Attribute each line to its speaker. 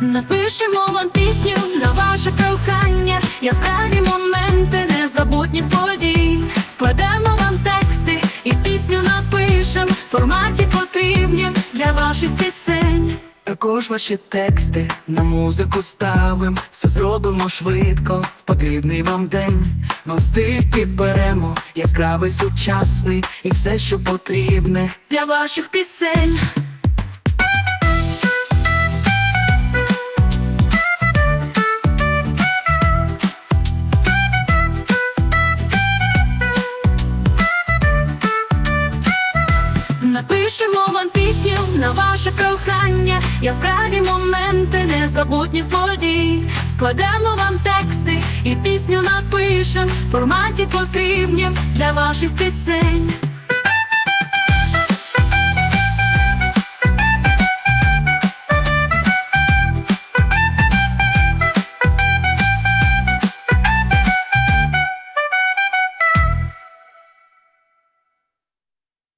Speaker 1: Напишемо вам пісню на ваше кохання, яскраві моменти, незабутні події. Складемо вам тексти і пісню напишем в форматі потрібнім для ваших пісень.
Speaker 2: Також ваші тексти на музику ставим, все зробимо швидко, в потрібний вам день. Стиль підберемо, яскравий сучасний і все, що потрібне.
Speaker 1: Для ваших пісень. Напишемо вам пісню на ваше кохання, яскраві моменти, незабутні події. Складемо вам тексти в форматі потрібнім для ваших пісень.